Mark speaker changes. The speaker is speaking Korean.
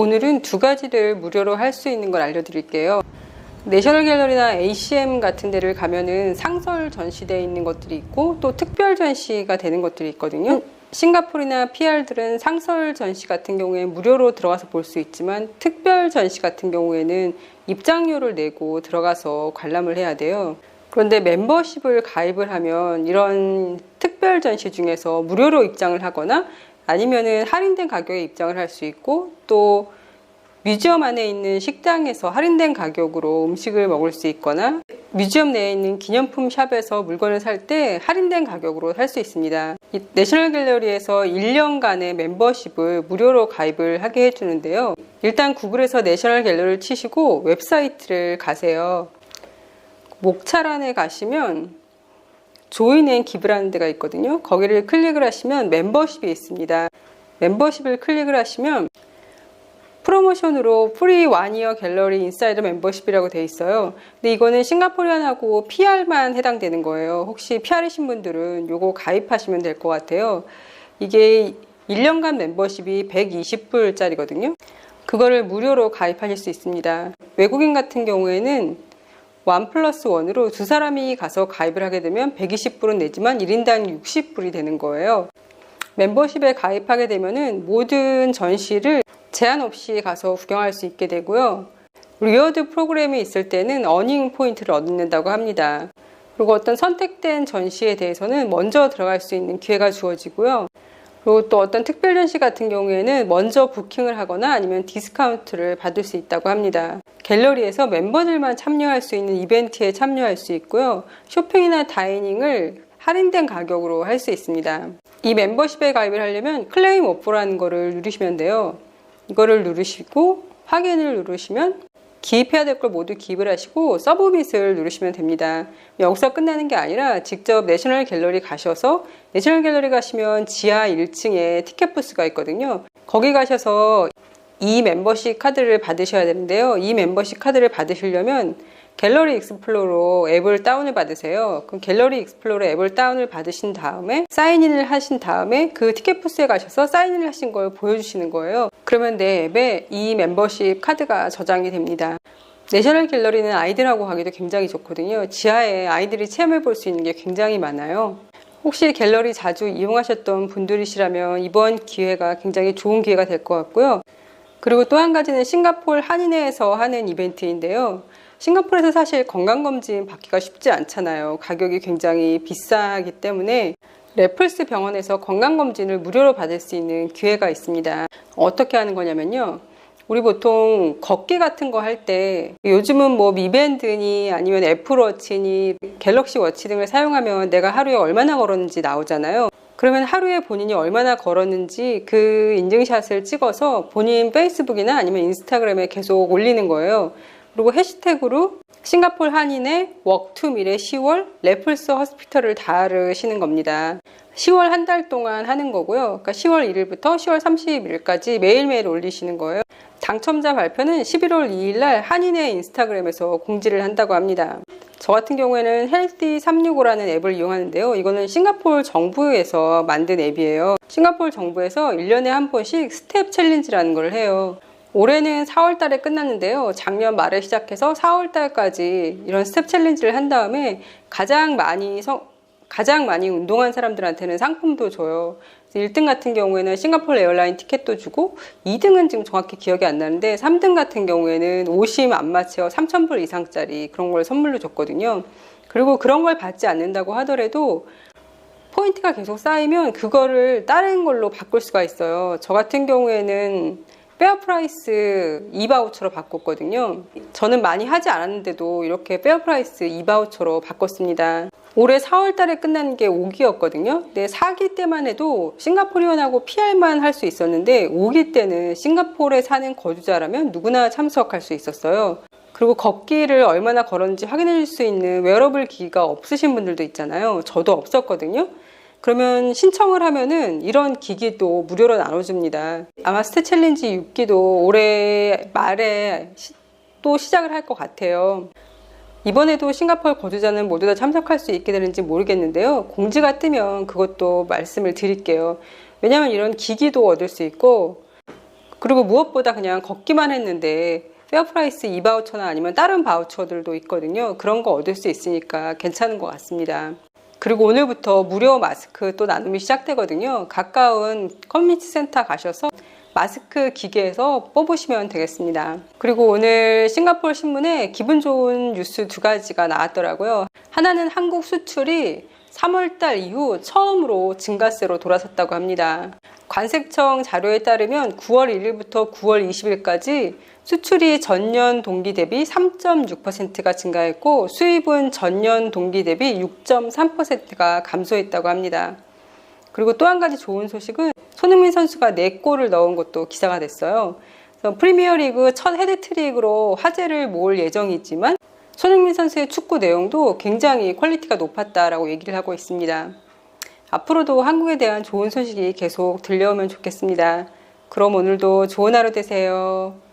Speaker 1: 오늘은 두 가지를 무료로 할 수 있는 걸 알려드릴게요. 내셔널 갤러리나 ACM 같은 데를 가면은 상설 전시되어 있는 것들이 있고 또 특별 전시가 되는 것들이 있거든요. 싱가포르나 PR들은 상설 전시 같은 경우에 무료로 들어가서 볼 수 있지만 특별 전시 같은 경우에는 입장료를 내고 들어가서 관람을 해야 돼요. 그런데 멤버십을 가입을 하면 이런 특별 전시 중에서 무료로 입장을 하거나 아니면은 할인된 가격에 입장을 할 수 있고 또 뮤지엄 안에 있는 식당에서 할인된 가격으로 음식을 먹을 수 있거나 뮤지엄 내에 있는 기념품 샵에서 물건을 살 때 할인된 가격으로 살 수 있습니다. 이 내셔널 갤러리에서 1년간의 멤버십을 무료로 가입을 하게 해주는데요. 일단 구글에서 내셔널 갤러리를 치시고 웹사이트를 가세요. 목차란에 가시면 조인 앤 기브라는 데가 있거든요. 거기를 클릭을 하시면 멤버십이 있습니다. 멤버십을 클릭을 하시면 프로모션으로 프리 와니어 갤러리 인사이더 멤버십이라고 돼 있어요. 근데 이거는 싱가포르안하고 PR만 해당되는 거예요. 혹시 PR이신 분들은 요거 가입하시면 될 것 같아요. 이게 1년간 멤버십이 120불짜리거든요. 그거를 무료로 가입하실 수 있습니다. 외국인 같은 경우에는 원 플러스 원으로 두 사람이 가서 가입을 하게 되면 120불은 내지만 1인당 60불이 되는 거예요. 멤버십에 가입하게 되면은 모든 전시를 제한 없이 가서 구경할 수 있게 되고요. 리워드 프로그램이 있을 때는 어닝 포인트를 얻는다고 합니다. 그리고 어떤 선택된 전시에 대해서는 먼저 들어갈 수 있는 기회가 주어지고요. 그리고 또 어떤 특별 전시 같은 경우에는 먼저 부킹을 하거나 아니면 디스카운트를 받을 수 있다고 합니다. 갤러리에서 멤버들만 참여할 수 있는 이벤트에 참여할 수 있고요. 쇼핑이나 다이닝을 할인된 가격으로 할 수 있습니다. 이 멤버십에 가입을 하려면 클레임 오프라는 거를 누르시면 돼요. 이거를 누르시고 확인을 누르시면 기입해야 될 걸 모두 기입을 하시고 서브밋을 누르시면 됩니다. 여기서 끝나는 게 아니라 직접 내셔널 갤러리 가셔서 내셔널 갤러리 가시면 지하 1층에 티켓 부스가 있거든요. 거기 가셔서 이 멤버십 카드를 받으셔야 되는데요. 이 멤버십 카드를 받으시려면 갤러리 익스플로러 앱을 다운을 받으세요. 그럼 갤러리 익스플로러 앱을 다운을 받으신 다음에 사인인을 하신 다음에 그 티켓 부스에 가셔서 사인을 하신 걸 보여주시는 거예요. 그러면 내 앱에 이 멤버십 카드가 저장이 됩니다. 내셔널 갤러리는 아이들하고 가기도 굉장히 좋거든요. 지하에 아이들이 체험해 볼 수 있는 게 굉장히 많아요. 혹시 갤러리 자주 이용하셨던 분들이시라면 이번 기회가 굉장히 좋은 기회가 될 것 같고요. 그리고 또 한 가지는 싱가폴 한인회에서 하는 이벤트인데요. 싱가포르에서 사실 건강검진 받기가 쉽지 않잖아요. 가격이 굉장히 비싸기 때문에 레플스 병원에서 건강검진을 무료로 받을 수 있는 기회가 있습니다. 어떻게 하는 거냐면요. 우리 보통 걷기 같은 거 할 때 요즘은 뭐 미밴드니 아니면 애플워치니 갤럭시 워치 등을 사용하면 내가 하루에 얼마나 걸었는지 나오잖아요. 그러면 하루에 본인이 얼마나 걸었는지 그 인증샷을 찍어서 본인 페이스북이나 아니면 인스타그램에 계속 올리는 거예요. 그리고 해시태그로 싱가폴 한인의 웍투밀의 10월 레플스 허스피털을 다르시는 겁니다. 10월 한 달 동안 하는 거고요. 그러니까 10월 1일부터 10월 30일까지 매일매일 올리시는 거예요. 당첨자 발표는 11월 2일 날 한인의 인스타그램에서 공지를 한다고 합니다. 저 같은 경우에는 헬티 365라는 앱을 이용하는데요. 이거는 싱가폴 정부에서 만든 앱이에요. 싱가폴 정부에서 1년에 한 번씩 스텝 챌린지라는 걸 해요. 올해는 4월 달에 끝났는데요. 작년 말에 시작해서 4월 달까지 이런 스텝 챌린지를 한 다음에 가장 많이 성, 가장 많이 운동한 사람들한테는 상품도 줘요. 1등 같은 경우에는 싱가포르 에어라인 티켓도 주고 2등은 지금 정확히 기억이 안 나는데 3등 같은 경우에는 오심 안마체어 3,000불 이상짜리 그런 걸 선물로 줬거든요. 그리고 그런 걸 받지 않는다고 하더라도 포인트가 계속 쌓이면 그거를 다른 걸로 바꿀 수가 있어요. 저 같은 경우에는 페어프라이스 2바우처로 바꿨거든요. 저는 많이 하지 않았는데도 이렇게 페어프라이스 2바우처로 바꿨습니다. 올해 4월 달에 끝난 게 5기였거든요. 근데 4기 때만 해도 싱가포르원하고 PR만 할 수 있었는데 5기 때는 싱가포르에 사는 거주자라면 누구나 참석할 수 있었어요. 그리고 걷기를 얼마나 걸었는지 확인해 줄 수 있는 웨어러블 기기가 없으신 분들도 있잖아요. 저도 없었거든요. 그러면 신청을 하면은 이런 기기도 무료로 나눠줍니다. 아마 스테 챌린지 6기도 올해 말에 시, 또 시작을 할 것 같아요. 이번에도 싱가포르 거주자는 모두 다 참석할 수 있게 되는지 모르겠는데요. 공지가 뜨면 그것도 말씀을 드릴게요. 왜냐하면 이런 기기도 얻을 수 있고 그리고 무엇보다 그냥 걷기만 했는데 페어프라이스 이 바우처나 아니면 다른 바우처들도 있거든요. 그런 거 얻을 수 있으니까 괜찮은 것 같습니다. 그리고 오늘부터 무료 마스크 또 나눔이 시작되거든요. 가까운 커뮤니티 센터 가셔서 마스크 기계에서 뽑으시면 되겠습니다. 그리고 오늘 싱가포르 신문에 기분 좋은 뉴스 두 가지가 나왔더라고요. 하나는 한국 수출이 3월달 이후 처음으로 증가세로 돌아섰다고 합니다. 관세청 자료에 따르면 9월 1일부터 9월 20일까지 수출이 전년 동기 대비 3.6%가 증가했고 수입은 전년 동기 대비 6.3%가 감소했다고 합니다. 그리고 또 한 가지 좋은 소식은 손흥민 선수가 4골을 넣은 것도 기사가 됐어요. 프리미어리그 첫 헤드트릭으로 화제를 모을 예정이지만 손흥민 선수의 축구 내용도 굉장히 퀄리티가 높았다라고 얘기를 하고 있습니다. 앞으로도 한국에 대한 좋은 소식이 계속 들려오면 좋겠습니다. 그럼 오늘도 좋은 하루 되세요.